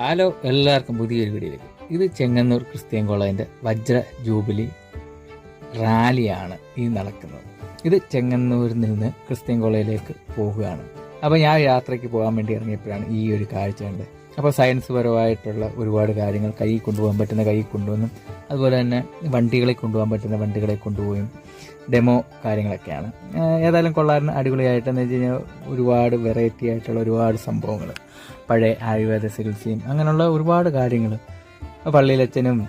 Hello എല്ലാവർക്കും പുതിയൊരു വീഡിയോയിലേക്ക്. ഇത് ചെങ്ങന്നൂർ ക്രിസ്ത്യൻ കോളേജിന്റെ വജ്ര ജൂബിലി റാലിയാണ് ഈ നടക്കുന്നത്. ഇത് ചെങ്ങന്നൂരിൽ നിന്ന് ക്രിസ്ത്യൻ കോളേജിലേക്ക് പോവുകയാണ് അപ്പോൾ ഞാൻ യാത്രയ്ക്ക് പോകാൻ വേണ്ടി ഇറങ്ങിയപ്പോഴാണ് ഈ ഒരു കാഴ്ച കണ്ടത്. അപ്പോൾ സയൻസ് പരമായിട്ടുള്ള ഒരുപാട് കാര്യങ്ങൾ കൈ കൊണ്ടുപോകാൻ പറ്റുന്ന കൈ കൊണ്ടുവന്നും അതുപോലെ തന്നെ വണ്ടികളെ കൊണ്ടുപോകാൻ പറ്റുന്ന വണ്ടികളെ കൊണ്ടുപോയും ഡെമോ കാര്യങ്ങളൊക്കെയാണ്. ഏതായാലും കൊള്ളാറിന് അടിപൊളിയായിട്ടെന്ന് വെച്ച് കഴിഞ്ഞാൽ ഒരുപാട് വെറൈറ്റി ആയിട്ടുള്ള ഒരുപാട് സംഭവങ്ങൾ പഴയ ആയുർവേദ ചികിത്സയും അങ്ങനെയുള്ള ഒരുപാട് കാര്യങ്ങൾ പള്ളിയിലച്ഛനും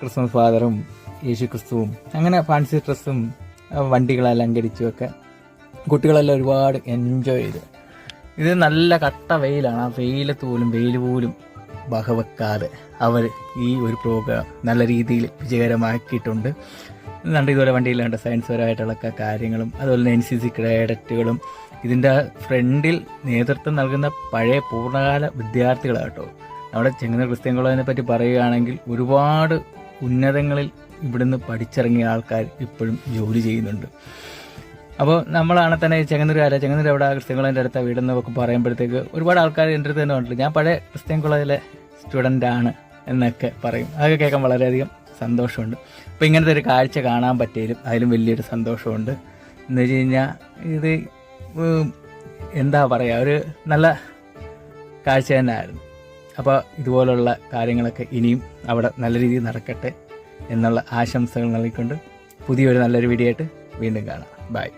ക്രിസ്മസ് ഫാദറും യേശു ക്രിസ്തുവും അങ്ങനെ ഫാൻസി ഡ്രസ്സും വണ്ടികൾ അലങ്കരിച്ചുമൊക്കെ കുട്ടികളെല്ലാം ഒരുപാട് എൻജോയ് ചെയ്തു. ഇത് നല്ല കട്ട വെയിലാണ്. ആ വെയിലത്ത് പോലും വെയിൽ പോലും വകവെക്കാതെ അവർ ഈ ഒരു പ്രോഗ്രാം നല്ല രീതിയിൽ വിജയകരമാക്കിയിട്ടുണ്ട്. രണ്ട് ഇതുപോലെ വണ്ടിയിൽ കണ്ട സയൻസ് പരമായിട്ടുള്ള കാര്യങ്ങളും അതുപോലെ തന്നെ എൻ സി സി ക്രേഡറ്റുകളും ഇതിന്റെ ഫ്രണ്ടിൽ നേതൃത്വം നൽകുന്ന പഴയ പൂർണകാല വിദ്യാർത്ഥികളാട്ടോ നമ്മുടെ ചെങ്ങന്നൂർ ക്രിസ്ത്യൻ കോളേജിനെ പറ്റി പറയുകയാണെങ്കിൽ ഒരുപാട് ഉന്നതങ്ങളിൽ ഇവിടുന്ന് പഠിച്ചിറങ്ങിയ ആൾക്കാർ ഇപ്പോഴും ജോലി ചെയ്യുന്നുണ്ട്. അപ്പോൾ നമ്മളാണ് തന്നെ ചെങ്ങന്നൂരുകാരെ ചെങ്ങന്നൂർ എവിടെ? ക്രിസ്ത്യൻ കോളേജിന്റെ അടുത്ത വീടെന്നൊക്കെ പറയുമ്പോഴത്തേക്ക് ഒരുപാട് ആൾക്കാർ എന്റെ അടുത്ത് തന്നെ ഉണ്ട് ഞാൻ പഴയ ക്രിസ്ത്യൻ കോളേജിലെ സ്റ്റുഡന്റ് ആണ് എന്നൊക്കെ പറയും. അതൊക്കെ കേൾക്കാൻ വളരെയധികം സന്തോഷമുണ്ട്. അപ്പോൾ ഇങ്ങനത്തെ ഒരു കാഴ്ച കാണാൻ പറ്റിയാലും അതിലും വലിയൊരു സന്തോഷമുണ്ട്. എന്ന് വെച്ച് കഴിഞ്ഞാൽ ഇത് എന്താ പറയുക ഒരു നല്ല കാഴ്ച തന്നെയായിരുന്നു. അപ്പോൾ ഇതുപോലുള്ള കാര്യങ്ങളൊക്കെ ഇനിയും അവിടെ നല്ല രീതിയിൽ നടക്കട്ടെ എന്നുള്ള ആശംസകൾ നൽകിക്കൊണ്ട് പുതിയൊരു നല്ലൊരു വീഡിയോ ആയിട്ട് വീണ്ടും കാണാം. ബൈ